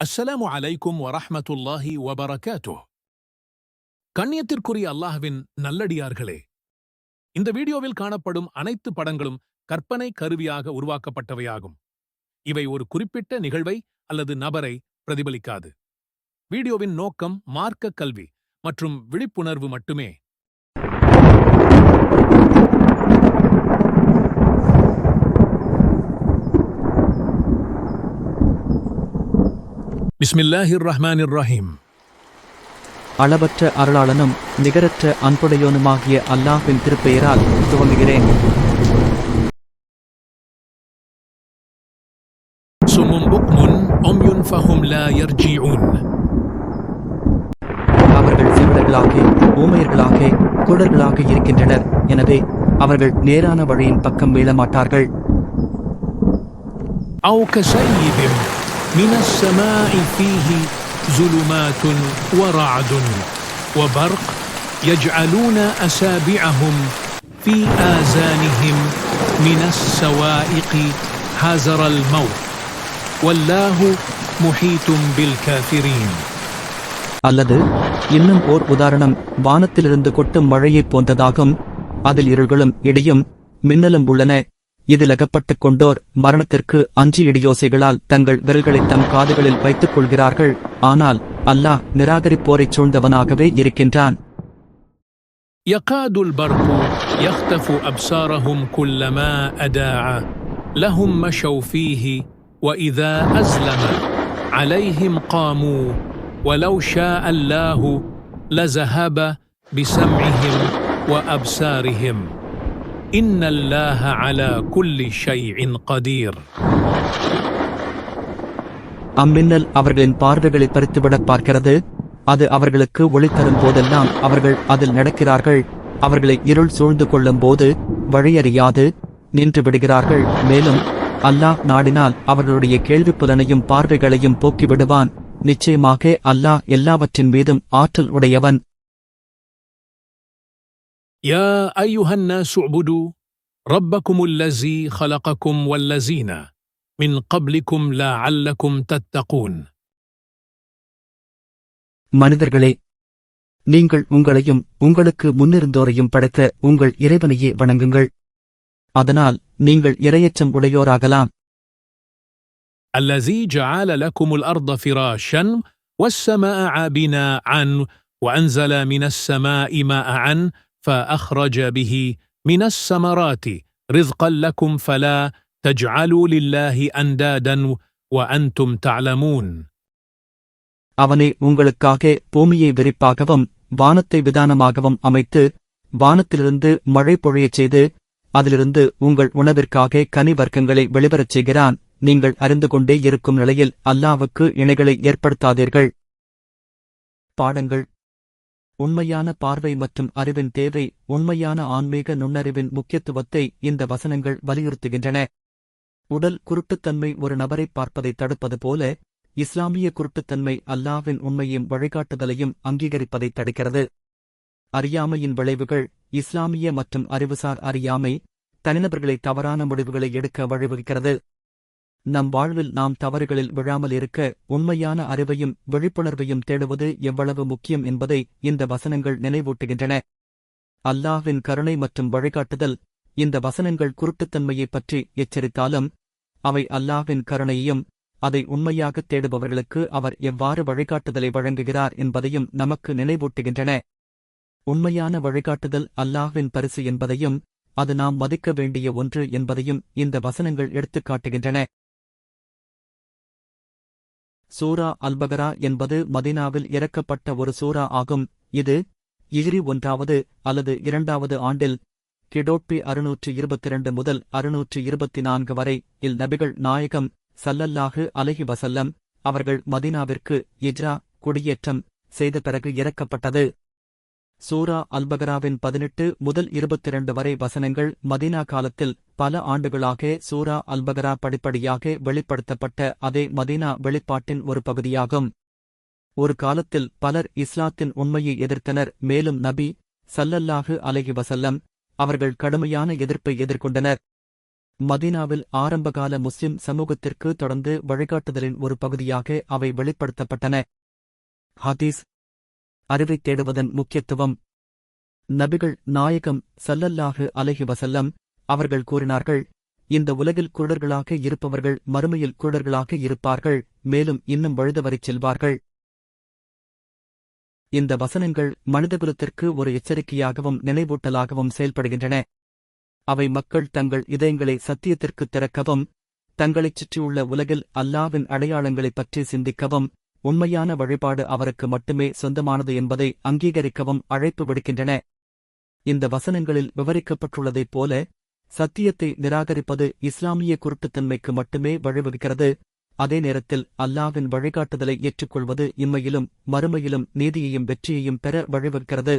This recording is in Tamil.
அஸ்ஸலாமு அலைக்கும் வரஹமத்துல்லாஹி வபரகாத்துஹ். கண்ணியத்திற்குரிய அல்லாஹ்வின் நல்லடியார்களே இந்த வீடியோவில் காணப்படும் அனைத்து படங்களும் கற்பனை கருவியாக உருவாக்கப்பட்டவையாகும். இவை ஒரு குறிப்பிட்ட நிகழ்வை அல்லது நபரை பிரதிபலிக்காது. வீடியோவின் நோக்கம் மார்க்க கல்வி மற்றும் விழிப்புணர்வு மட்டுமே. பிஸ்மில்லாஹிர் ரஹ்மானிர் ரஹீம் அளவற்ற அருளாளனும் நிகரற்ற அன்புடையோனுமாகிய அல்லாஹின் திருப்பெயரால் துவங்குகிறேன். அவர்கள் சீடர்களாக ஊமையர்களாக குடர்களாக இருக்கின்றனர். எனவே அவர்கள் நேரான வழியின் பக்கம் மீள மாட்டார்கள். من السماء فيه ظلمات ورعد وبرق يجعلون أسابعهم في آذانهم من السوائق حذر الموت والله محيط بالكافرين அல்லது இன்னும் ஓர் உதாரணம் வானத்திலிருந்து கொட்டும் மழையைப் போன்றதாகும் அதில் இருள்களும் இடியும் மின்னலும் உள்ளன இதில் அகப்பட்டுக் கொண்டோர் மரணத்திற்கு அஞ்சி இடியோசைகளால் தங்கள் விரல்களை தம் காதுகளில் வைத்துக் கொள்கிறார்கள் ஆனால் அல்லாஹ் நிராகரிப்போரைச் சூழ்ந்தவனாகவே இருக்கின்றான் يكاد البرق يخطف أبصارهم كلما أداع لهم مشوا فيه وإذا أزلم عليهم قاموا ولو شاء الله لذهب بسمعهم وأبصارهم إن الله على كل شيء قدير அம்மின்னல் அவர்களின் பார்வைகளை பறித்துவிடப் பார்க்கிறது அது அவர்களுக்கு ஒளி தரும் போதெல்லாம் அவர்கள் அதில் நடக்கிறார்கள் அவர்களை இருள் சூழ்ந்து கொள்ளும் போது வழியறியாது நின்று விடுகிறார்கள் மேலும் அல்லாஹ் நாடினால் அவர்களுடைய கேள்வி புலனையும் பார்வைகளையும் போக்கிவிடுவான் நிச்சயமாக அல்லாஹ் எல்லாவற்றின் மீதும் ஆற்றல் உடையவன் يا أيها الناس اعبدوا ربكم الذي خلقكم والذين من قبلكم لعلكم تتقون மனிதர்களே நீங்கள் உங்களையும் உங்களுக்கு முன்னிருந்தோரையும் படைத்த உங்கள் இறைவனையே வணங்குங்கள் அதனால் நீங்கள் இரையச்சம் உடையோராகலாம் الذي جعل لكم الأرض فراشا والسماء بناء وأنزل من السماء ماء فأخرج به من الثمرات رزقا لكم فلا تجعلوا لله أندادا وأنتم تعلمون அவனே உங்களுக்காக பூமியை விரிப்பாகவும் வானத்தை விதானமாகவும் அமைத்து வானத்திலிருந்து மழை பொழியச் செய்து அதிலிருந்து உங்கள் உணவிற்காக கனி வர்க்கங்களை வெளிவரச் செய்கிறான் நீங்கள் அறிந்து கொண்டே இருக்கும் நிலையில் அல்லாவுக்கு இணைகளை ஏற்படுத்தாதீர்கள் பாடங்கள் உண்மையான பார்வை மற்றும் அறிவின் தேவை உண்மையான ஆன்மீக நுண்ணறிவின் முக்கியத்துவத்தை இந்த வசனங்கள் வலியுறுத்துகின்றன. உடல் குருட்டுத்தன்மை ஒரு நபரை பார்ப்பதை தடுப்பது போல இஸ்லாமிய குருட்டுத்தன்மை அல்லாவின் உண்மையும் வழிகாட்டுதலையும் அங்கீகரிப்பதை தடுக்கிறது. அறியாமையின் விளைவுகள் இஸ்லாமிய மற்றும் அறிவுசார் அறியாமை தனிநபர்களை தவறான முடிவுகளை எடுக்க வழிவகுக்கிறது. நம் வாழ்வில் நாம் தவறுகளில் விழாமல் இருக்க உண்மையான அறிவையும் விழிப்புணர்வையும் தேடுவது எவ்வளவு முக்கியம் என்பதை இந்த வசனங்கள் நினைவூட்டுகின்றன. அல்லாஹ்வின் கருணை மற்றும் வழிகாட்டுதல் இந்த வசனங்கள் குருட்டுத்தன்மையைப் பற்றி எச்சரித்தாலும் அவை அல்லாஹ்வின் கருணையையும் அதை உண்மையாகத் தேடுபவர்களுக்கு அவர் எவ்வாறு வழிகாட்டுதலை வழங்குகிறார் என்பதையும் நமக்கு நினைவூட்டுகின்றன. உண்மையான வழிகாட்டுதல் அல்லாஹ்வின் பரிசு என்பதையும் அது நாம் மதிக்க வேண்டிய ஒன்று என்பதையும் இந்த வசனங்கள் எடுத்துக்காட்டுகின்றன சூரா அல்பகரா என்பது மதினாவில் இறக்கப்பட்ட ஒரு சூரா ஆகும். இது இகிரி ஒன்றாவது அல்லது இரண்டாவது ஆண்டில் கிடோட்பி அறுநூற்று இருபத்திரண்டு முதல் அறுநூற்று இருபத்தி நான்கு வரை இல் நபிகள் நாயகம் சல்லல்லாஹு அலஹி வசல்லம் அவர்கள் மதினாவிற்கு இஜ்ரா குடியேற்றம் செய்த பிறகு இறக்கப்பட்டது. சூரா அல்பகராவின் பதினெட்டு முதல் இருபத்திரண்டு வரை வசனங்கள் மதீனா காலத்தில் பல ஆண்டுகளாக சூரா அல்பகரா படிப்படியாக வெளிப்படுத்தப்பட்ட அதே மதீனா வெளிப்பாட்டின் ஒரு பகுதியாகும். ஒரு காலத்தில் பலர் இஸ்லாத்தின் உண்மையை எதிர்த்தனர் மேலும் நபி சல்லல்லாஹு அலஹி வசல்லம் அவர்கள் கடுமையான எதிர்ப்பை எதிர்கொண்டனர். மதீனாவில் ஆரம்பகால முஸ்லிம் சமூகத்திற்கு தொடர்ந்து வழிகாட்டுதலின் ஒரு பகுதியாக அவை வெளிப்படுத்தப்பட்டன. ஹதீஸ் அறிவை தேடுவதன் முக்கியத்துவம். நபிகள் நாயகம் சல்லல்லாஹு அலஹி வசல்லம் அவர்கள் கூறினார்கள் இந்த உலகில் குருடர்களாக இருப்பவர்கள் மறுமையில் குருடர்களாக இருப்பார்கள் மேலும் இன்னும் வழுதுவரைச் செல்வார்கள். இந்த வசனங்கள் மனிதகுலத்திற்கு ஒரு எச்சரிக்கையாகவும் நினைவூட்டலாகவும் செயல்படுகின்றன. அவை மக்கள் தங்கள் இதயங்களை சத்தியத்திற்குத் திறக்கவும் தங்களைச் சுற்றியுள்ள உலகில் அல்லாவின் அடையாளங்களைப் பற்றி சிந்திக்கவும் உண்மையான வழிபாடு அவருக்கு மட்டுமே சொந்தமானது என்பதை அங்கீகரிக்கவும் அழைப்பு விடுக்கின்றன. இந்த வசனங்களில் விவரிக்கப்பட்டுள்ளதைப் போல சத்தியத்தை நிராகரிப்பது இஸ்லாமிய குருட்டுத்தன்மைக்கு மட்டுமே வழிவகுக்கிறது. அதே நேரத்தில் அல்லாவின் வழிகாட்டுதலை ஏற்றுக்கொள்வது இம்மையிலும் மறுமையிலும் நீதியையும் வெற்றியையும் பெற வழிவகுக்கிறது.